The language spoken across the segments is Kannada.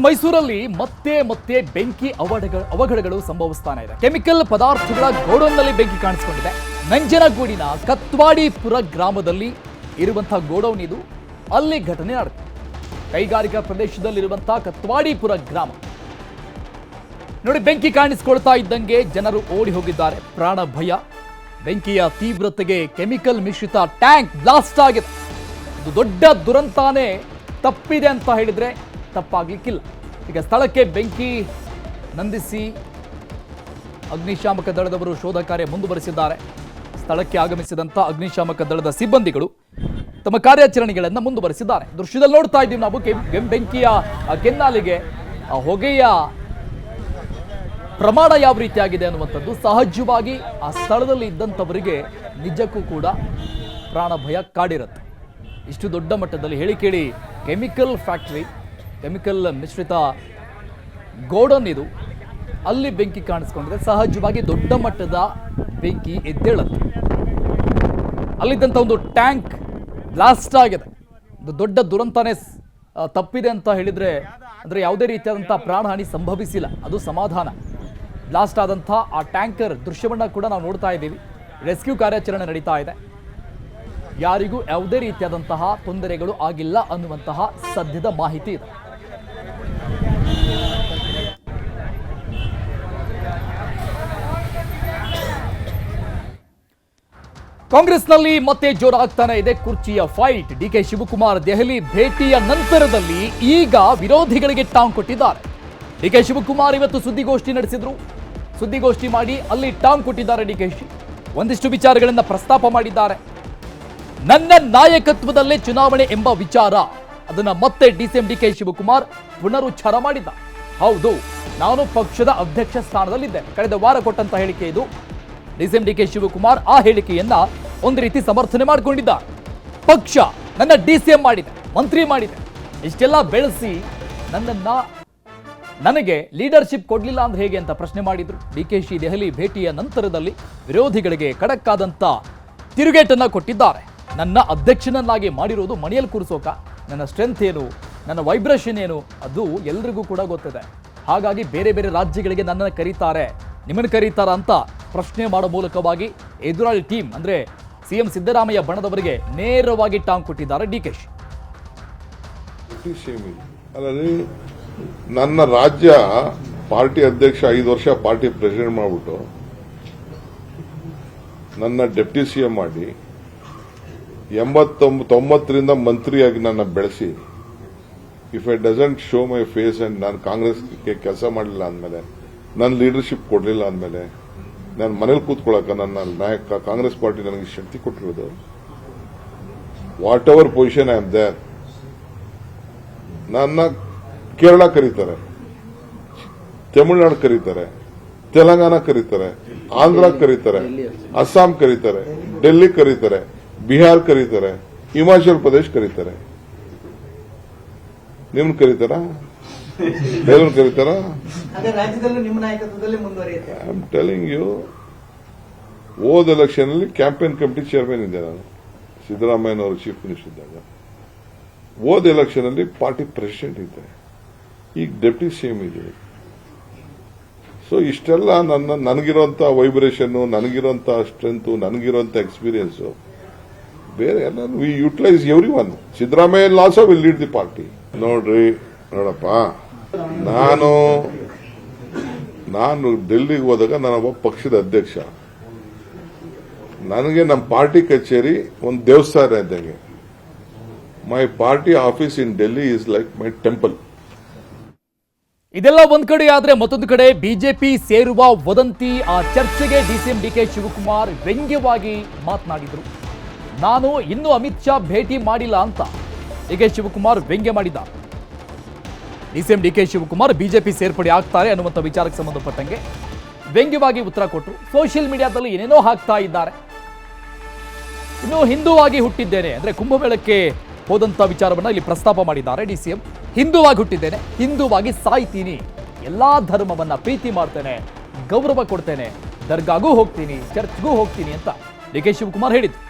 ಮೈಸೂರಲ್ಲಿ ಮತ್ತೆ ಮತ್ತೆ ಬೆಂಕಿ ಅವಘಡಗಳು ಅವಘಡಗಳು ಸಂಭವಿಸ್ತಾನೆ ಇದೆ. ಕೆಮಿಕಲ್ ಪದಾರ್ಥಗಳ ಗೋಡೌನ್ನಲ್ಲಿ ಬೆಂಕಿ ಕಾಣಿಸಿಕೊಂಡಿದೆ. ನಂಜನಗೂಡಿನ ಕತ್ವಾಡಿಪುರ ಗ್ರಾಮದಲ್ಲಿ ಇರುವಂತಹ ಗೋಡೌನ್ ಇದು. ಅಲ್ಲಿ ಘಟನೆ ನಡೆದಿದೆ. ಕೈಗಾರಿಕಾ ಪ್ರದೇಶದಲ್ಲಿರುವಂತಹ ಕತ್ವಾಡಿಪುರ ಗ್ರಾಮ. ನೋಡಿ, ಬೆಂಕಿ ಕಾಣಿಸ್ಕೊಳ್ತಾ ಇದ್ದಂಗೆ ಜನರು ಓಡಿ ಹೋಗಿದ್ದಾರೆ. ಪ್ರಾಣ ಭಯ. ಬೆಂಕಿಯ ತೀವ್ರತೆಗೆ ಕೆಮಿಕಲ್ ಮಿಶ್ರಿತ ಟ್ಯಾಂಕ್ ಬ್ಲಾಸ್ಟ್ ಆಗಿದೆ. ದೊಡ್ಡ ದುರಂತಾನೇ ತಪ್ಪಿದೆ ಅಂತ ಹೇಳಿದ್ರೆ ತಪ್ಪಾಗ್ಲಿಕ್ಕಿಲ್ಲ. ಈಗ ಸ್ಥಳಕ್ಕೆ ಬೆಂಕಿ ನಂದಿಸಿ ಅಗ್ನಿಶಾಮಕ ದಳದವರು ಶೋಧ ಕಾರ್ಯ ಮುಂದುವರೆಸಿದ್ದಾರೆ. ಸ್ಥಳಕ್ಕೆ ಆಗಮಿಸಿದಂಥ ಅಗ್ನಿಶಾಮಕ ದಳದ ಸಿಬ್ಬಂದಿಗಳು ತಮ್ಮ ಕಾರ್ಯಾಚರಣೆಗಳನ್ನು ಮುಂದುವರೆಸಿದ್ದಾರೆ. ದೃಶ್ಯದಲ್ಲಿ ನೋಡ್ತಾ ಇದ್ದೀವಿ ನಾವು ಬೆಂಕಿಯ ಕೆನ್ನಾಲಿಗೆ, ಆ, ಹೊಗೆಯ ಪ್ರಮಾಣ ಯಾವ ರೀತಿಯಾಗಿದೆ ಅನ್ನುವಂಥದ್ದು ಸಹಜವಾಗಿ ಆ ಸ್ಥಳದಲ್ಲಿ ಇದ್ದಂಥವರಿಗೆ ನಿಜಕ್ಕೂ ಕೂಡ ಪ್ರಾಣ ಭಯ ಕಾಡಿರುತ್ತೆ. ಇಷ್ಟು ದೊಡ್ಡ ಮಟ್ಟದಲ್ಲಿ ಹೇಳಿ ಕೇಳಿ, ಕೆಮಿಕಲ್ ಫ್ಯಾಕ್ಟ್ರಿ ಕೆಮಿಕಲ್ ಮಿಶ್ರಿತ ಗೋಡನ್ ಇದು. ಅಲ್ಲಿ ಬೆಂಕಿ ಕಾಣಿಸ್ಕೊಂಡಿದೆ. ಸಹಜವಾಗಿ ದೊಡ್ಡ ಮಟ್ಟದ ಬೆಂಕಿ ಎದ್ದೇಳುತ್ತೆ. ಅಲ್ಲಿದ್ದಂಥ ಒಂದು ಟ್ಯಾಂಕ್ ಬ್ಲಾಸ್ಟ್ ಆಗಿದೆ. ಒಂದು ದೊಡ್ಡ ದುರಂತನೇ ತಪ್ಪಿದೆ ಅಂತ ಹೇಳಿದ್ರೆ ಅಂದರೆ ಯಾವುದೇ ರೀತಿಯಾದಂಥ ಪ್ರಾಣಹಾನಿ ಸಂಭವಿಸಿಲ್ಲ. ಅದು ಸಮಾಧಾನ. ಬ್ಲಾಸ್ಟ್ ಆದಂಥ ಆ ಟ್ಯಾಂಕರ್ ದೃಶ್ಯವನ್ನು ಕೂಡ ನಾವು ನೋಡ್ತಾ ಇದ್ದೀವಿ. ರೆಸ್ಕ್ಯೂ ಕಾರ್ಯಾಚರಣೆ ನಡೀತಾ ಇದೆ. ಯಾರಿಗೂ ಯಾವುದೇ ರೀತಿಯಾದಂತಹ ತೊಂದರೆಗಳು ಆಗಿಲ್ಲ ಅನ್ನುವಂತಹ ಸದ್ಯದ ಮಾಹಿತಿ ಇದೆ. ಕಾಂಗ್ರೆಸ್ನಲ್ಲಿ ಮತ್ತೆ ಜೋರಾಗ್ತಾನೆ ಇದೆ ಕುರ್ಚಿಯ fight D K Shivakumar Delhi ಭೇಟಿಯ ನಂತರದಲ್ಲಿ ಈಗ ವಿರೋಧಿಗಳಿಗೆ ಟಾಂಗ್ ಕೊಟ್ಟಿದ್ದಾರೆ. ಡಿ ಕೆ ಶಿವಕುಮಾರ್ ಇವತ್ತು ಸುದ್ದಿಗೋಷ್ಠಿ ನಡೆಸಿದ್ರು. ಸುದ್ದಿಗೋಷ್ಠಿ ಮಾಡಿ ಅಲ್ಲಿ ಟಾಂಗ್ ಕೊಟ್ಟಿದ್ದಾರೆ ಡಿ ಕೆ ಶಿ. ಒಂದಿಷ್ಟು ವಿಚಾರಗಳನ್ನು ಪ್ರಸ್ತಾಪ ಮಾಡಿದ್ದಾರೆ. ನನ್ನ ನಾಯಕತ್ವದಲ್ಲೇ ಚುನಾವಣೆ ಎಂಬ ವಿಚಾರ. ಅದನ್ನ ಮತ್ತೆ ಡಿಸಿಎಂ ಡಿ ಕೆ ಶಿವಕುಮಾರ್ ಪುನರುಚ್ಚಾರ ಮಾಡಿದ್ದ ಹೌದು, ನಾನು ಪಕ್ಷದ ಅಧ್ಯಕ್ಷ ಸ್ಥಾನದಲ್ಲಿದ್ದೆ ಕಳೆದ ವಾರ ಕೊಟ್ಟಂತ ಹೇಳಿಕೆ ಇದು. ಡಿಸಿಎಂ ಡಿ ಕೆ ಶಿವಕುಮಾರ್ ಆ ಹೇಳಿಕೆಯನ್ನ ಒಂದು ರೀತಿ ಸಮರ್ಥನೆ ಮಾಡಿಕೊಂಡಿದ್ದಾರೆ. ಪಕ್ಷ ನನ್ನ ಡಿಸಿಎಂ ಮಾಡಿದೆ, ಮಂತ್ರಿ ಮಾಡಿದೆ. ಇಷ್ಟೆಲ್ಲ ಬೆಳೆಸಿ ನನ್ನನ್ನ ನನಗೆ ಲೀಡರ್ಶಿಪ್ ಕೊಡಲಿಲ್ಲ ಅಂದ್ರೆ ಹೇಗೆ ಅಂತ ಪ್ರಶ್ನೆ ಮಾಡಿದ್ರು. ಡಿ ಕೆ ಶಿ ದೆಹಲಿ ಭೇಟಿಯ ನಂತರದಲ್ಲಿ ವಿರೋಧಿಗಳಿಗೆ ಖಡಕ್ ಆದಂತ ತಿರುಗೇಟನ್ನ ಕೊಟ್ಟಿದ್ದಾರೆ. ನನ್ನ ಅಧ್ಯಕ್ಷನನ್ನಾಗಿ ಮಾಡಿರೋದು ಮಣಿಯಲ್ಲಿ ಕೂರಿಸೋಕ. ನನ್ನ ಸ್ಟ್ರೆಂತ್ ಏನು, ನನ್ನ ವೈಬ್ರೇಷನ್ ಏನು, ಅದು ಎಲ್ರಿಗೂ ಕೂಡ ಗೊತ್ತಿದೆ. ಹಾಗಾಗಿ ಬೇರೆ ಬೇರೆ ರಾಜ್ಯಗಳಿಗೆ ನನ್ನನ್ನು ಕರೀತಾರೆ. ನಿಮ್ಮನ್ನು ಕರೀತಾರ ಅಂತ ಪ್ರಶ್ನೆ ಮಾಡೋ ಮೂಲಕವಾಗಿ ಎದುರಾಳಿ ಟೀಮ್, ಅಂದರೆ ಸಿ ಎಂ ಸಿದ್ದರಾಮಯ್ಯ ಬಣದವರಿಗೆ ನೇರವಾಗಿ ಟಾಂಗ್ ಕೊಟ್ಟಿದ್ದಾರೆ ಡಿ ಕೆಶ್ ನನ್ನ ರಾಜ್ಯ ಪಾರ್ಟಿ ಅಧ್ಯಕ್ಷ, ಐದು ವರ್ಷ ಪಾರ್ಟಿ ಪ್ರೆಸಿಡೆಂಟ್ ಮಾಡಿಬಿಟ್ಟು ನನ್ನ ಡೆಪ್ಟಿ ಸಿಎಂ ಮಾಡಿ ಎಂಬತ್ತೊಂಬ, ತೊಂಬತ್ತರಿಂದ ಮಂತ್ರಿಯಾಗಿ ನನ್ನ ಬೆಳೆಸಿ if I doesn't show my face and ನಾನು ಕಾಂಗ್ರೆಸ್ಗೆ ಕೆಲಸ ಮಾಡಲಿಲ್ಲ ಅಂದಮೇಲೆ ನನ್ನ ಲೀಡರ್ಶಿಪ್ ಕೊಡಲಿಲ್ಲ ಅಂದಮೇಲೆ ನಾನು ಮನೇಲಿ ಕೂತ್ಕೊಳ್ಳೋಕೆ ನನ್ನ ನಾಯಕ ಕಾಂಗ್ರೆಸ್ ಪಾರ್ಟಿ ನನಗೆ ಶಕ್ತಿ ಕೊಟ್ಟಿರೋದು. Whatever position I am there ನನ್ನ ಕೇರಳ ಕರೀತಾರೆ, ತಮಿಳುನಾಡು ಕರೀತಾರೆ, ತೆಲಂಗಾಣ ಕರೀತಾರೆ, ಆಂಧ್ರ ಕರೀತಾರೆ, ಅಸ್ಸಾಂ ಕರೀತಾರೆ, ಡೆಲ್ಲಿ ಕರೀತಾರೆ, ಬಿಹಾರ್ ಕರೀತಾರೆ, ಹಿಮಾಚಲ್ ಪ್ರದೇಶ್ ಕರೀತಾರೆ. ನಿಮ್ನ ಕರೀತಾರ? ಕರೀತಾರ? ಆಮ್ ಟೆಲಿಂಗ್ ಯು ಹೋದ ಎಲೆಕ್ಷನ್ ಅಲ್ಲಿ ಕ್ಯಾಂಪೇನ್ ಕಮಿಟಿ ಚೇರ್ಮನ್ ಇದ್ದೆ ನಾನು. ಸಿದ್ದರಾಮಯ್ಯನವರು ಚೀಫ್ ಮಿನಿಸ್ಟರ್ ಇದ್ದಾಗ. ಹೋದ ಎಲೆಕ್ಷನ್ ಅಲ್ಲಿ ಪಾರ್ಟಿ ಪ್ರೆಸಿಡೆಂಟ್ ಇದ್ದೆ. ಈಗ ಡೆಪ್ಟಿ ಸಿಎಂ ಇದೆ ಸೊ ಇಷ್ಟೆಲ್ಲ ನನ್ನ, ನನಗಿರುವಂತ ವೈಬ್ರೇಷನ್ ನನಗಿರುವಂತ ಸ್ಟ್ರೆಂತ್ ನನಗಿರುವಂತ ಎಕ್ಸ್ಪೀರಿಯನ್ಸ್ ಬೇರೆ ಎಲ್ಲ we utilise everyone Siddaramaiah also will lead the party ನೋಡ್ರಿ, ನೋಡಪ್ಪ. ನಾನು ನಾನು ಡೆಲ್ಲಿಗೆ ಹೋದಾಗ ನಾನೊಬ್ಬ ಪಕ್ಷದ ಅಧ್ಯಕ್ಷ. ನನಗೆ ನಮ್ಮ ಪಾರ್ಟಿ ಕಚೇರಿ ಒಂದು ದೇವಸ್ಥಾನ ಇದ್ದಂಗೆ. My party office in Delhi is like my temple ಇದೆಲ್ಲ ಒಂದ್ ಕಡೆ ಆದ್ರೆ ಮತ್ತೊಂದು ಕಡೆ ಬಿಜೆಪಿ ಸೇರುವ ವದಂತಿ ಆ ಚರ್ಚೆಗೆ ಡಿಸಿಎಂ ಡಿಕೆ ಶಿವಕುಮಾರ್ ವ್ಯಂಗ್ಯವಾಗಿ ಮಾತನಾಡಿದರು. ನಾನು ಇನ್ನೂ ಅಮಿತ್ ಶಾ ಭೇಟಿ ಮಾಡಿಲ್ಲ ಅಂತ. ಡಿಕೆ ಶಿವಕುಮಾರ್ ವ್ಯಂಗ್ಯ ಮಾಡಿದ್ದ ಡಿಸಿಎಂ ಡಿಕೆ ಶಿವಕುಮಾರ್ ಬಿಜೆಪಿ ಸೇರ್ಪಡೆ ಆಗ್ತಾರೆ ಅನ್ನುವಂಥ ವಿಚಾರಕ್ಕೆ ಸಂಬಂಧಪಟ್ಟಂಗೆ ವ್ಯಂಗ್ಯವಾಗಿ ಉತ್ತರ ಕೊಟ್ಟರು. ಸೋಷಿಯಲ್ ಮೀಡಿಯಾದಲ್ಲಿ ಏನೇನೋ ಹಾಕ್ತಾ ಇದ್ದಾರೆ. ಇನ್ನು ಹಿಂದೂವಾಗಿ ಹುಟ್ಟಿದ್ದೇನೆ ಅಂದ್ರೆ ಕುಂಭಮೇಳಕ್ಕೆ ಹೋದಂಥ ವಿಚಾರವನ್ನ ಇಲ್ಲಿ ಪ್ರಸ್ತಾಪ ಮಾಡಿದ್ದಾರೆ ಡಿಸಿಎಂ. ಹಿಂದೂವಾಗಿ ಹುಟ್ಟಿದ್ದೇನೆ, ಹಿಂದೂವಾಗಿ ಸಾಯ್ತೀನಿ. ಎಲ್ಲಾ ಧರ್ಮವನ್ನ ಪ್ರೀತಿ ಮಾಡ್ತೇನೆ, ಗೌರವ ಕೊಡ್ತೇನೆ, ದರ್ಗಾಗೂ ಹೋಗ್ತೀನಿ, ಚರ್ಚ್ಗೂ ಹೋಗ್ತೀನಿ ಅಂತ ಡಿ ಕೆ ಶಿವಕುಮಾರ್ ಹೇಳಿದ್ರು.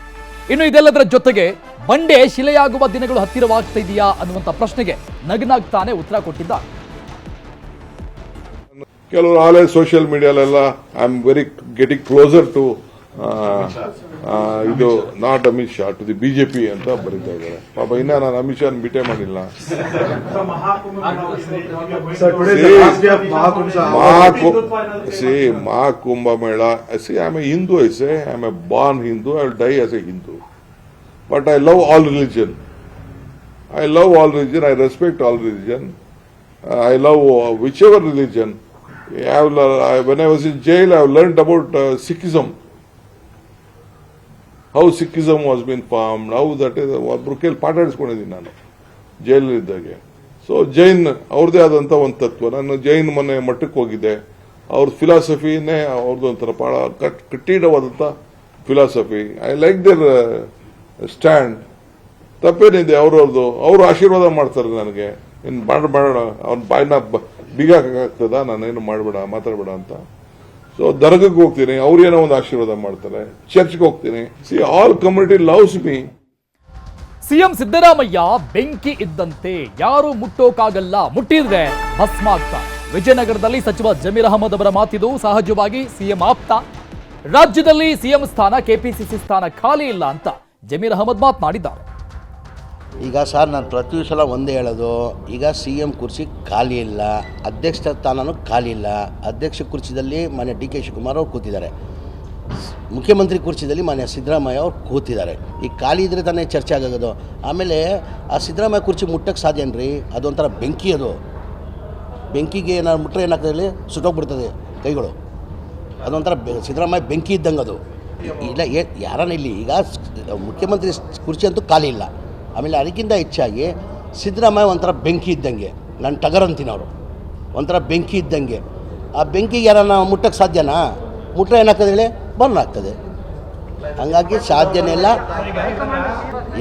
ಇನ್ನು ಇದೆಲ್ಲದರ ಜೊತೆಗೆ ಬಂಡೆ ಶಿಲೆಯಾಗುವ ದಿನಗಳು ಹತ್ತಿರವಾಗ್ತಾ ಇದೆಯಾ ಅನ್ನುವಂಥ ಪ್ರಶ್ನೆಗೆ ನಗನಾಗ್ತಾನೆ ಉತ್ತರ ಕೊಟ್ಟಿದ್ದ. ಕೆಲವರು online social ಮೀಡಿಯಾಲೆಲ್ಲ I am very getting closer to ಇದು not Amit Shah to the BJP ಅಂತ ಬರೀತಾ ಇದ್ದಾರೆ. ಪಾಪ ಇನ್ನ ನಾನು ಅಮಿತ್ ಶಾ ಭೇಟೆ ಮಾಡಿಲ್ಲ. See Mahakumbh Mela see I a Hindu I say I a born Hindu I die as a Hindu but I love all religion I love all religion I respect all religion I love whichever religion I when I was in jail I learn about Sikhism How Sikhism was been form how that is ಒಬ್ರು ಕೇಳಿ ಪಾಠ ಆಡಿಸ್ಕೊಂಡಿದ್ದೀನಿ ನಾನು. ಜೈಲಲ್ಲಿದ್ದಾಗೆ ಸೊ ಜೈನ್ ಅವ್ರದೇ ಆದಂಥ ಒಂದು ತತ್ವ. ನಾನು ಜೈನ್ ಮನೆ ಮಠಕ್ಕೆ ಹೋಗಿದ್ದೆ. ಅವ್ರ ಫಿಲಾಸಫಿನೇ ಅವ್ರದ್ದು ಒಂಥರ ಭಾಳ ಕಟ್ ಕಟ್ಟಿಡವಾದಂಥ philosophy I like their stand ತಪ್ಪೇನಿದೆ ಅವ್ರವ್ರದ್ದು ಅವರು ಆಶೀರ್ವಾದ ಮಾಡ್ತಾರೆ ನನಗೆ. ಇನ್ ಮಾಡ ಮಾಡೋಣ ಅವ್ನ ಬಾಯಿನ ಬಿಗಾಕಾಗ್ತದ ನಾನೇನು ಮಾಡಬೇಡ, ಮಾತಾಡಬೇಡ ಅಂತ. ಸೊ ದರ್ಗಕ್ಕೆ ಹೋಗ್ತೀನಿ ಅವ್ರೇನೋ ಒಂದು ಆಶೀರ್ವಾದ ಮಾಡ್ತಾರೆ. ಚರ್ಚ್ಗೆ ಹೋಗ್ತೀನಿ. See all community loves me CM Siddaramaiah ಬೆಂಕಿ ಇದ್ದಂತೆ ಯಾರು ಮುಟ್ಟೋಕಾಗಲ್ಲ, ಮುಟ್ಟಿದ್ರೆ ಭಸ್ಮ ವಿಜಯನಗರದಲ್ಲಿ ಸಚಿವ ಜಮೀರ್ ಅಹಮದ್ ಅವರ ಮಾತಿದು ಸಹಜವಾಗಿ ಸಿಎಂ ಆಪ್ತ ರಾಜ್ಯದಲ್ಲಿ ಸಿಎಂ ಸ್ಥಾನ, ಕೆಪಿಸಿಸಿ ಸ್ಥಾನ ಖಾಲಿ ಇಲ್ಲ ಅಂತ ಜಮೀರ್ ಅಹಮದ್ ಮಾತನಾಡಿದ್ದಾರೆ ಈಗ ಸರ್ ನಾನು ಪ್ರತಿ ಸಲ ಒಂದೇ ಹೇಳೋದು, ಈಗ ಸಿ ಎಂ ಕುರ್ಚಿ ಖಾಲಿ ಇಲ್ಲ, ಅಧ್ಯಕ್ಷ ಸ್ಥಾನನೂ ಖಾಲಿ ಇಲ್ಲ, ಅಧ್ಯಕ್ಷ ಕುರ್ಚಿದಲ್ಲಿ ಮಾನ್ಯ ಡಿ ಕೆ ಶಿವಕುಮಾರ್ ಅವರು ಕೂತಿದ್ದಾರೆ. ಮುಖ್ಯಮಂತ್ರಿ ಕುರ್ಚಿದಲ್ಲಿ ಮಾನ್ಯ ಸಿದ್ದರಾಮಯ್ಯ ಅವರು ಕೂತಿದ್ದಾರೆ. ಈ ಖಾಲಿ ಇದ್ರೆ ತಾನೇ ಚರ್ಚೆ ಆಗೋದು. ಆಮೇಲೆ ಆ ಸಿದ್ದರಾಮಯ್ಯ ಕುರ್ಚಿ ಮುಟ್ಟಕ್ಕೆ ಸಾಧ್ಯನ್ರಿ ಅದೊಂಥರ ಬೆಂಕಿ ಅದು. ಬೆಂಕಿಗೆ ಏನಾದ್ರು ಮುಟ್ಟರೆ ಏನಾಗ್ತದೆ ಹೇಳಿ? ಸುಟ್ಟೋಗ್ಬಿಡ್ತದೆ ಕೈಗಳು. ಅದೊಂಥರ ಸಿದ್ದರಾಮಯ್ಯ ಬೆಂಕಿ ಇದ್ದಂಗೆ ಅದು. ಇಲ್ಲ ಯಾರನ್ನ ಇಲ್ಲಿ, ಈಗ ಮುಖ್ಯಮಂತ್ರಿ ಕುರ್ಚಿ ಅಂತೂ ಖಾಲಿ ಇಲ್ಲ. ಆಮೇಲೆ ಅದಕ್ಕಿಂತ ಹೆಚ್ಚಾಗಿ ಸಿದ್ದರಾಮಯ್ಯ ಒಂಥರ ಬೆಂಕಿ ಇದ್ದಂಗೆ ನನ್ನ ಟಗರ್ ಅಂತೀನಿ ಅವರು ಒಂಥರ ಬೆಂಕಿ ಇದ್ದಂಗೆ. ಆ ಬೆಂಕಿಗೆ ಯಾರನ್ನ ಮುಟ್ಟಕ್ಕೆ ಸಾಧ್ಯನಾ? ಮುಟ್ಟರೆ ಏನಾಗ್ತದೆ ಹೇಳಿ? ಬರ್ನ್ ಆಗ್ತದೆ. ಹಂಗಾಗಿ ಸಾಧ್ಯನೇ ಇಲ್ಲ.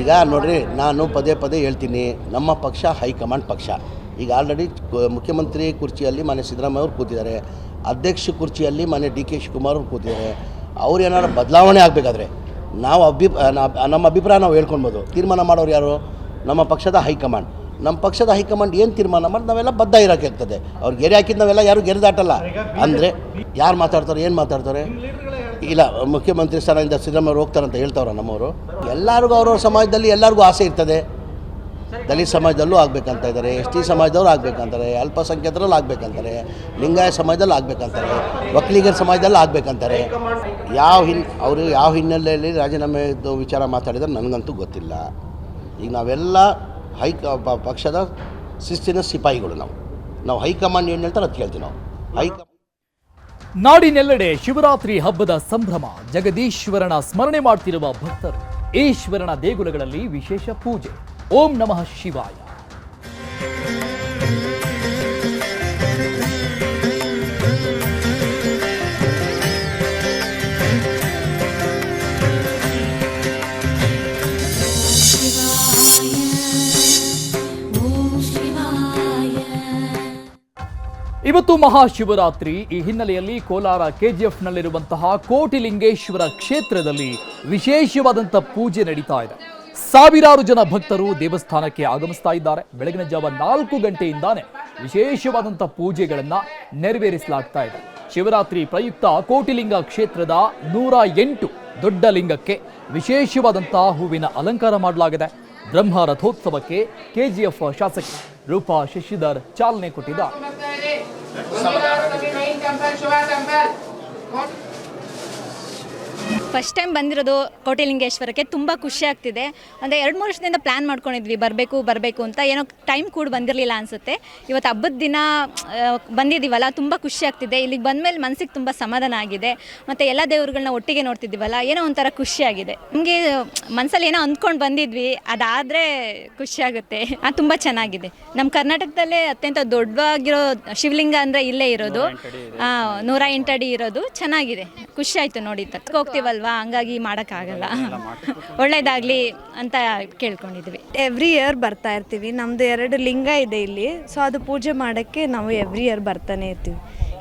ಈಗ ನೋಡ್ರಿ, ನಾನು ಪದೇ ಪದೇ ಹೇಳ್ತೀನಿ, ನಮ್ಮ ಪಕ್ಷ ಹೈಕಮಾಂಡ್ ಪಕ್ಷ. ಈಗ ಆಲ್ರೆಡಿ ಮುಖ್ಯಮಂತ್ರಿ ಕುರ್ಚಿಯಲ್ಲಿ ಮನೆ ಸಿದ್ದರಾಮಯ್ಯ ಅವರು ಕೂತಿದ್ದಾರೆ. ಅಧ್ಯಕ್ಷ ಕುರ್ಚಿಯಲ್ಲಿ ಮನೆ ಡಿ ಕೆ ಶಿವಕುಮಾರ್ ಅವರು ಕೂತಿದ್ದಾರೆ. ಅವ್ರು ಏನಾದ್ರು ಬದಲಾವಣೆ ಆಗಬೇಕಾದ್ರೆ? ನಾವು ಅಭಿ ನಮ್ಮ ಅಭಿಪ್ರಾಯ ನಾವು ಹೇಳ್ಕೊಳ್ಬೋದು. ತೀರ್ಮಾನ ಮಾಡೋರು ಯಾರು? ನಮ್ಮ ಪಕ್ಷದ ಹೈಕಮಾಂಡ್. ನಮ್ಮ ಪಕ್ಷದ ಹೈಕಮಾಂಡ್ ಏನು ತೀರ್ಮಾನ ಮಾಡಿ ನಾವೆಲ್ಲ ಬದ್ಧ ಇರೋಕೆ ಆಗ್ತದೆ. ಅವ್ರು ಗೆರೆ ಹಾಕಿದ್ದು ನಾವೆಲ್ಲ ಯಾರು ಗೆರೆದಾಟಲ್ಲ ಅಂದರೆ ಯಾರು ಮಾತಾಡ್ತಾರೆ ಏನು ಮಾತಾಡ್ತಾರೆ? ಇಲ್ಲ ಮುಖ್ಯಮಂತ್ರಿ ಸ್ಥಾನದಿಂದ ಸಿದ್ದರಾಮಯ್ಯ ಹೋಗ್ತಾರಂತ ಹೇಳ್ತಾವ್ರ ನಮ್ಮವರು. ಎಲ್ಲರಿಗೂ ಅವ್ರವ್ರ ಸಮಾಜದಲ್ಲಿ ಎಲ್ಲರಿಗೂ ಆಸೆ ಇರ್ತದೆ. ದಲಿತ ಸಮಾಜದಲ್ಲೂ ಆಗಬೇಕಂತ ಇದ್ದಾರೆ, ಎಸ್ ಟಿ ಸಮಾಜದವ್ರು ಆಗಬೇಕಂತಾರೆ, ಅಲ್ಪಸಂಖ್ಯಾತರಲ್ಲಿ ಆಗಬೇಕಂತಾರೆ, ಲಿಂಗಾಯತ ಸಮಾಜದಲ್ಲಿ ಆಗಬೇಕಂತಾರೆ ಒಕ್ಕಲಿಗರ ಸಮಾಜದಲ್ಲಿ ಆಗಬೇಕಂತಾರೆ. ಯಾವ ಹಿನ್, ಅವರು ಯಾವ ಹಿನ್ನೆಲೆಯಲ್ಲಿ ರಾಜೀನಾಮೆದು ವಿಚಾರ ಮಾತಾಡಿದ್ರೆ ನನಗಂತೂ ಗೊತ್ತಿಲ್ಲ. ಈಗ ನಾವೆಲ್ಲ ಹೈ ಪಕ್ಷದ ಶಿಸ್ತಿನ ಸಿಪಾಯಿಗಳು ನಾವು. ನಾವು ಹೈಕಮಾಂಡ್ ಏನು ಹೇಳ್ತಾರೆ ಅದು ಕೇಳ್ತೀವಿ ನಾವು. ಹೈಕಮಾಂಡ್ ನಾಡಿನೆಲ್ಲೆಡೆ ಶಿವರಾತ್ರಿ ಹಬ್ಬದ ಸಂಭ್ರಮ, ಜಗದೀಶ್ವರನ ಸ್ಮರಣೆ ಮಾಡ್ತಿರುವ ಭಕ್ತರು, ಈಶ್ವರನ ದೇಗುಲಗಳಲ್ಲಿ ವಿಶೇಷ ಪೂಜೆ. ಓಂ ನಮಃ ಶಿವಾಯ. ಇವತ್ತು ಮಹಾಶಿವರಾತ್ರಿ. ಈ ಹಿನ್ನೆಲೆಯಲ್ಲಿ ಕೋಲಾರ ಕೆಜಿಎಫ್ನಲ್ಲಿರುವಂತಹ ಕೋಟಿಲಿಂಗೇಶ್ವರ ಕ್ಷೇತ್ರದಲ್ಲಿ ವಿಶೇಷವಾದಂಥ ಪೂಜೆ ನಡೀತಾ ಇದೆ. ಸಾವಿರಾರು ಜನ ಭಕ್ತರು ದೇವಸ್ಥಾನಕ್ಕೆ ಆಗಮಿಸ್ತಾ ಇದ್ದಾರೆ. ಬೆಳಗಿನ ಜಾವ ನಾಲ್ಕು ಗಂಟೆಯಿಂದಾನೆ ವಿಶೇಷವಾದಂಥ ಪೂಜೆಗಳನ್ನು ನೆರವೇರಿಸಲಾಗ್ತಾ ಇದೆ. ಶಿವರಾತ್ರಿ ಪ್ರಯುಕ್ತ ಕೋಟಿಲಿಂಗ ಕ್ಷೇತ್ರದ ನೂರ ಎಂಟು ದೊಡ್ಡ ಲಿಂಗಕ್ಕೆ ವಿಶೇಷವಾದಂಥ ಹೂವಿನ ಅಲಂಕಾರ ಮಾಡಲಾಗಿದೆ. ಬ್ರಹ್ಮ ರಥೋತ್ಸವಕ್ಕೆ ಕೆಜಿಎಫ್ ಶಾಸಕಿ ರೂಪಾ ಶಶಿಧರ್ ಚಾಲನೆ ಕೊಟ್ಟಿದ್ದಾರೆ. ಫಸ್ಟ್ ಟೈಮ್ ಬಂದಿರೋದು ಕೋಟಿಲಿಂಗೇಶ್ವರಕ್ಕೆ ತುಂಬ ಖುಷಿ ಆಗ್ತಿದೆ. ಅಂದರೆ ಎರಡು ಮೂರು ವರ್ಷದಿಂದ ಪ್ಲ್ಯಾನ್ ಮಾಡ್ಕೊಂಡಿದ್ವಿ ಬರಬೇಕು ಬರಬೇಕು ಅಂತ. ಏನೋ ಟೈಮ್ ಕೂಡ ಬಂದಿರಲಿಲ್ಲ ಅನಿಸುತ್ತೆ. ಇವತ್ತು ಹಬ್ಬದ ದಿನ ಬಂದಿದ್ದೀವಲ್ಲ ತುಂಬ ಖುಷಿ ಆಗ್ತಿದೆ. ಇಲ್ಲಿಗೆ ಬಂದಮೇಲೆ ಮನಸ್ಸಿಗೆ ತುಂಬ ಸಮಾಧಾನ ಆಗಿದೆ. ಮತ್ತು ಎಲ್ಲ ದೇವರುಗಳನ್ನ ಒಟ್ಟಿಗೆ ನೋಡ್ತಿದ್ದೀವಲ್ಲ ಏನೋ ಒಂಥರ ಖುಷಿಯಾಗಿದೆ ನಮಗೆ ಮನಸ್ಸಲ್ಲಿ ಏನೋ ಅಂದ್ಕೊಂಡು ಬಂದಿದ್ವಿ ಅದಾದರೆ ಖುಷಿಯಾಗುತ್ತೆ ಅದು ತುಂಬ ಚೆನ್ನಾಗಿದೆ. ನಮ್ಮ ಕರ್ನಾಟಕದಲ್ಲೇ ಅತ್ಯಂತ ದೊಡ್ಡವಾಗಿರೋ ಶಿವಲಿಂಗ ಅಂದರೆ ಇಲ್ಲೇ ಇರೋದು. ನೂರ ಎಂಟು ಅಡಿ ಇರೋದು. ಚೆನ್ನಾಗಿದೆ. ಖುಷಿ ಆಯಿತು ನೋಡಿ ತಕ್ಕ ಹೋಗ್ತೀವಲ್ವಾ? ಹಂಗಾಗಿ ಮಾಡೋಕ್ಕಾಗಲ್ಲ. ಒಳ್ಳೇದಾಗಲಿ ಅಂತ ಕೇಳ್ಕೊಂಡಿದ್ವಿ. ಎವ್ರಿ ಇಯರ್ ಬರ್ತಾ ಇರ್ತೀವಿ. ನಮ್ಮದು ಎರಡು ಲಿಂಗ ಇದೆ ಇಲ್ಲಿ. ಸೊ ಅದು ಪೂಜೆ ಮಾಡೋಕ್ಕೆ ನಾವು ಎವ್ರಿ ಇಯರ್ ಬರ್ತಾನೆ ಇರ್ತೀವಿ.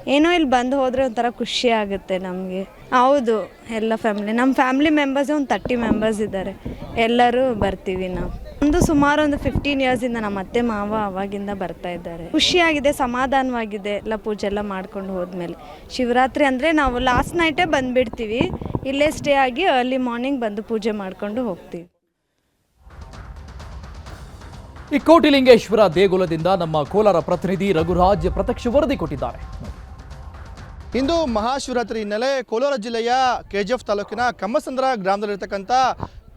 ಏನೋ ಇಲ್ಲಿ ಬಂದು ಹೋದರೆ ಒಂಥರ ಖುಷಿ ಆಗುತ್ತೆ ನಮಗೆ. ಹೌದು ಎಲ್ಲ ಫ್ಯಾಮಿಲಿ ನಮ್ಮ ಫ್ಯಾಮಿಲಿ ಮೆಂಬರ್ಸ್ ಒಂದು ತರ್ಟಿ ಮೆಂಬರ್ಸ್ ಇದ್ದಾರೆ. ಎಲ್ಲರೂ ಬರ್ತೀವಿ ನಾವು. ಒಂದು ಸುಮಾರು ಒಂದು ಫಿಫ್ಟೀನ್ ಇಯರ್ಸಿಂದ ನಮ್ಮ ಅತ್ತೆ ಮಾವ ಅವಾಗಿಂದ ಬರ್ತಾ ಇದ್ದಾರೆ. ಖುಷಿಯಾಗಿದೆ ಸಮಾಧಾನವಾಗಿದೆ ಎಲ್ಲ ಪೂಜೆ ಎಲ್ಲ ಮಾಡ್ಕೊಂಡು ಹೋದ್ಮೇಲೆ. ಶಿವರಾತ್ರಿ ಅಂದ್ರೆ ನಾವು ಲಾಸ್ಟ್ ನೈಟೇ ಬಂದ್ಬಿಡ್ತೀವಿ. ಇಲ್ಲೇ ಸ್ಟೇ ಆಗಿ ಅರ್ಲಿ ಮಾರ್ನಿಂಗ್ ಬಂದು ಪೂಜೆ ಮಾಡ್ಕೊಂಡು ಹೋಗ್ತೀವಿ. ಈ ಕೋಟಿಲಿಂಗೇಶ್ವರ ದೇಗುಲದಿಂದ ನಮ್ಮ ಕೋಲಾರ ಪ್ರತಿನಿಧಿ ರಘುರಾಜ್ ಪ್ರತ್ಯಕ್ಷ ವರದಿ ಕೊಟ್ಟಿದ್ದಾರೆ. ಇಂದು ಮಹಾಶಿವರಾತ್ರಿ ಹಿನ್ನೆಲೆ ಕೋಲಾರ ಜಿಲ್ಲೆಯ ಕೆಜಿಎಫ್ ತಾಲೂಕಿನ ಕಮ್ಮಸಂದ್ರ ಗ್ರಾಮದಲ್ಲಿರ್ತಕ್ಕಂಥ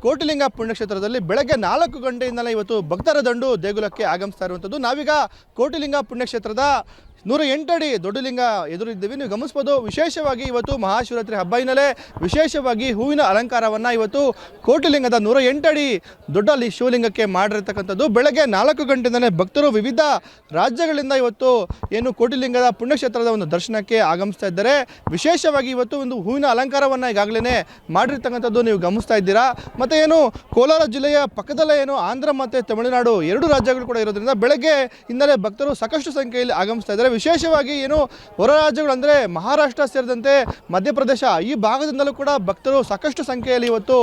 ಕೋಟಿಲಿಂಗ ಪುಣ್ಯಕ್ಷೇತ್ರದಲ್ಲಿ ಬೆಳಗ್ಗೆ ನಾಲ್ಕು ಗಂಟೆಯಿಂದಲೇ ಇವತ್ತು ಭಕ್ತರ ದಂಡು ದೇಗುಲಕ್ಕೆ ಆಗಮಿಸ್ತಾ ಇರುವಂಥದ್ದು. ನಾವೀಗ ಕೋಟಿಲಿಂಗ ಪುಣ್ಯಕ್ಷೇತ್ರದ ನೂರ ಎಂಟಡಿ ದೊಡ್ಡಲಿಂಗ ಎದುರಿದ್ದೀವಿ. ನೀವು ಗಮನಿಸ್ಬೋದು, ವಿಶೇಷವಾಗಿ ಇವತ್ತು ಮಹಾಶಿವರಾತ್ರಿ ಹಬ್ಬ ಹಿನ್ನೆಲೆ ವಿಶೇಷವಾಗಿ ಹೂವಿನ ಅಲಂಕಾರವನ್ನು ಇವತ್ತು ಕೋಟಿಲಿಂಗದ ನೂರ ಎಂಟಡಿ ದೊಡ್ಡ ಶಿವಲಿಂಗಕ್ಕೆ ಮಾಡಿರ್ತಕ್ಕಂಥದ್ದು. ಬೆಳಗ್ಗೆ ನಾಲ್ಕು ಗಂಟೆಯಿಂದಲೇ ಭಕ್ತರು ವಿವಿಧ ರಾಜ್ಯಗಳಿಂದ ಇವತ್ತು ಏನು ಕೋಟಿಲಿಂಗದ ಪುಣ್ಯಕ್ಷೇತ್ರದ ಒಂದು ದರ್ಶನಕ್ಕೆ ಆಗಮಿಸ್ತಾ ಇದ್ದಾರೆ. ವಿಶೇಷವಾಗಿ ಇವತ್ತು ಒಂದು ಹೂವಿನ ಅಲಂಕಾರವನ್ನು ಈಗಾಗಲೇ ಮಾಡಿರ್ತಕ್ಕಂಥದ್ದು ನೀವು ಗಮನಿಸ್ತಾ ಇದ್ದೀರಾ. ಮತ್ತು ಏನು, ಕೋಲಾರ ಜಿಲ್ಲೆಯ ಪಕ್ಕದಲ್ಲೇ ಏನು, ಆಂಧ್ರ ಮತ್ತು ತಮಿಳುನಾಡು ಎರಡು ರಾಜ್ಯಗಳು ಕೂಡ ಇರೋದ್ರಿಂದ ಬೆಳಗ್ಗೆ ಇಂದಲೇ ಭಕ್ತರು ಸಾಕಷ್ಟು ಸಂಖ್ಯೆಯಲ್ಲಿ ಆಗಮಿಸ್ತಾ ಇದ್ದಾರೆ. ವಿಶೇಷವಾಗಿ ಏನು ಹೊರ ರಾಜ್ಯಗಳು ಅಂದರೆ ಮಹಾರಾಷ್ಟ್ರ ಸೇರಿದಂತೆ ಮಧ್ಯಪ್ರದೇಶ, ಈ ಭಾಗದಿಂದಲೂ ಕೂಡ ಭಕ್ತರು ಸಾಕಷ್ಟು ಸಂಖ್ಯೆಯಲ್ಲಿ ಇವತ್ತು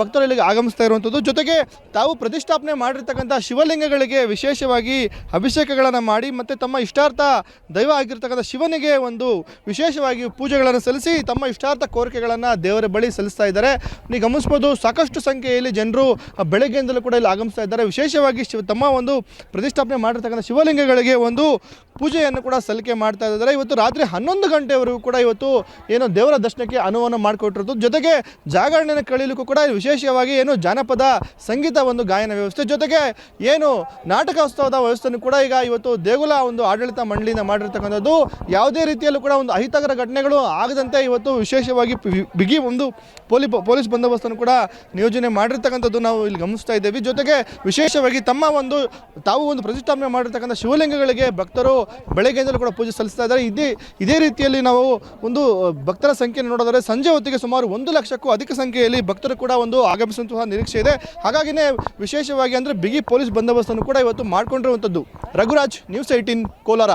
ಭಕ್ತರು ಇಲ್ಲಿಗೆ ಆಗಮಿಸ್ತಾ ಇರುವಂಥದ್ದು ಜೊತೆಗೆ ತಾವು ಪ್ರತಿಷ್ಠಾಪನೆ ಮಾಡಿರ್ತಕ್ಕಂಥ ಶಿವಲಿಂಗಗಳಿಗೆ ವಿಶೇಷವಾಗಿ ಅಭಿಷೇಕಗಳನ್ನು ಮಾಡಿ ಮತ್ತು ತಮ್ಮ ಇಷ್ಟಾರ್ಥ ದೈವ ಆಗಿರ್ತಕ್ಕಂಥ ಶಿವನಿಗೆ ಒಂದು ವಿಶೇಷವಾಗಿ ಪೂಜೆಗಳನ್ನು ಸಲ್ಲಿಸಿ ತಮ್ಮ ಇಷ್ಟಾರ್ಥ ಕೋರಿಕೆಗಳನ್ನು ದೇವರ ಬಳಿ ಸಲ್ಲಿಸ್ತಾ ಇದ್ದಾರೆ. ನೀವು ಗಮನಿಸ್ಬೋದು, ಸಾಕಷ್ಟು ಸಂಖ್ಯೆಯಲ್ಲಿ ಜನರು ಬೆಳಗ್ಗೆಯಿಂದಲೂ ಕೂಡ ಇಲ್ಲಿ ಆಗಮಿಸ್ತಾ ಇದ್ದಾರೆ. ವಿಶೇಷವಾಗಿ ಶಿವ, ತಮ್ಮ ಒಂದು ಪ್ರತಿಷ್ಠಾಪನೆ ಮಾಡಿರ್ತಕ್ಕಂಥ ಶಿವಲಿಂಗಗಳಿಗೆ ಒಂದು ಪೂಜೆಯನ್ನು ಕೂಡ ಸಲ್ಲಿಕೆ ಮಾಡ್ತಾ ಇದ್ದಾರೆ. ಇವತ್ತು ರಾತ್ರಿ ಹನ್ನೊಂದು ಗಂಟೆವರೆಗೂ ಕೂಡ ಇವತ್ತು ಏನು ದೇವರ ದರ್ಶನಕ್ಕೆ ಅನುವನ್ನು ಮಾಡಿಕೊಟ್ಟಿರೋದು. ಜೊತೆಗೆ ಜಾಗರಣೆಯನ್ನು ಕಳೀಲಿಕ್ಕೂ ಕೂಡ ವಿಶೇಷವಾಗಿ ಏನು ಜಾನಪದ ಸಂಗೀತ ಒಂದು ಗಾಯನ ವ್ಯವಸ್ಥೆ. ಜೊತೆಗೆ ಏನು ನಾಟಕೋತ್ಸವದ ವ್ಯವಸ್ಥೆಯನ್ನು ಕೂಡ ಈಗ ಇವತ್ತು ದೇಗುಲ ಒಂದು ಆಡಳಿತ ಮಂಡಳಿಯಿಂದ ಮಾಡಿರ್ತಕ್ಕಂಥದ್ದು. ಯಾವುದೇ ರೀತಿಯಲ್ಲೂ ಕೂಡ ಒಂದು ಅಹಿತಕರ ಘಟನೆಗಳು ಆಗದಂತೆ ಇವತ್ತು ವಿಶೇಷವಾಗಿ ಬಿಗಿ ಒಂದು ಪೊಲಿ ಪೊಲೀಸ್ ಬಂದೋಬಸ್ತನ್ನು ಕೂಡ ನಿಯೋಜನೆ ಮಾಡಿರ್ತಕ್ಕಂಥದ್ದು ನಾವು ಇಲ್ಲಿ ಗಮನಿಸ್ತಾ ಇದ್ದೇವೆ. ಜೊತೆಗೆ ವಿಶೇಷವಾಗಿ ತಮ್ಮ ಒಂದು ತಾವು ಒಂದು ಪ್ರತಿಷ್ಠಾಪನೆ ಮಾಡಿರ್ತಕ್ಕಂಥ ಶಿವಲಿಂಗಗಳಿಗೆ ಭಕ್ತರು ಬೆಳಗ್ಗೆಯಿಂದಲೂ ಕೂಡ ಪೂಜೆ ಸಲ್ಲಿಸ್ತಾ ಇದ್ದಾರೆ. ಇದೇ ಇದೇ ರೀತಿಯಲ್ಲಿ ನಾವು ಒಂದು ಭಕ್ತರ ಸಂಖ್ಯೆಯನ್ನು ನೋಡೋದಾದರೆ ಸಂಜೆ ಹೊತ್ತಿಗೆ ಸುಮಾರು ಒಂದು ಲಕ್ಷಕ್ಕೂ ಅಧಿಕ ಸಂಖ್ಯೆಯಲ್ಲಿ ಭಕ್ತರು ಕೂಡ ಒಂದು ಆಗಮಿಸುವಂತಹ ನಿರೀಕ್ಷೆ ಇದೆ. ಹಾಗಾಗಿನೇ ವಿಶೇಷವಾಗಿ ಅಂದರೆ ಬಿಗಿ ಪೊಲೀಸ್ ಬಂದೋಬಸ್ತನ್ನು ಕೂಡ ಇವತ್ತು ಮಾಡಿಕೊಂಡಿರುವಂಥದ್ದು. Raghuraj news eighteen Kolar.